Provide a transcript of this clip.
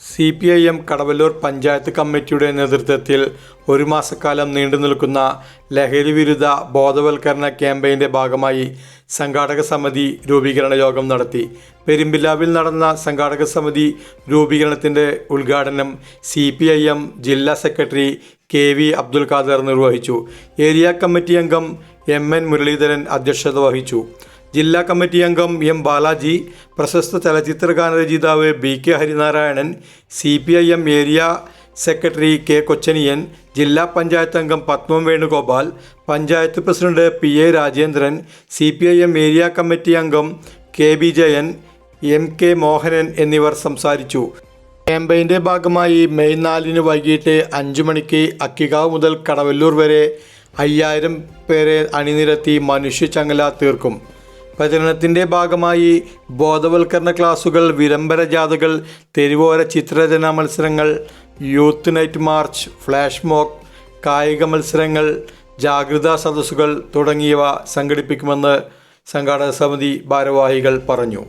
C P I M Kadavallur panchayat കമ്മിറ്റിയുടെ നേതൃത്വത്തിൽ ഒരു മാസക്കാലം നീണ്ടു നിൽക്കുന്ന ലഹരി വിരുദ്ധ ബോധവൽക്കരണ ക്യാമ്പയിന്റെ ഭാഗമായി സംഘാടക സമിതി രൂപീകരണ യോഗം നടത്തി. പെരുമ്പിലാവിൽ നടന്ന സംഘാടക സമിതി രൂപീകരണത്തിന്റെ ഉദ്ഘാടനം സി പി ഐ എം ജില്ലാ secretary K V Abdul Khader നിർവഹിച്ചു. ഏരിയ കമ്മിറ്റി അംഗം എം എൻ മുരളീധരൻ അധ്യക്ഷത വഹിച്ചു. ജില്ലാ കമ്മിറ്റി അംഗം എം ബാലാജി പ്രശസ്ത ചലച്ചിത്ര ഗാനരചയിതാവ് B K Harinarayanan C P I M area secretary K Kochaniyan ജില്ലാ പഞ്ചായത്ത് അംഗം Padmam Venugopal panchayat president P A Rajendran C P I M area committee അംഗം K B Jayan M K Mohanan എന്നിവർ സംസാരിച്ചു. ക്യാമ്പയിന്റെ ഭാഗമായി മെയ് നാലിന് വൈകിട്ട് അഞ്ചു മണിക്ക് അക്കികാവ് മുതൽ കടവല്ലൂർ വരെ അയ്യായിരം പേരെ അണിനിരത്തി മനുഷ്യചങ്ങല തീർക്കും. പ്രചരണത്തിന്റെ ഭാഗമായി ബോധവൽക്കരണ ക്ലാസുകൾ വിളംബര ജാഥകൾ തെരുവോര ചിത്രരചനാ മത്സരങ്ങൾ youth night march flash mob കായിക മത്സരങ്ങൾ ജാഗ്രതാ സദസ്സുകൾ തുടങ്ങിയവ സംഘടിപ്പിക്കുമെന്ന് സംഘാടക സമിതി ഭാരവാഹികൾ പറഞ്ഞു.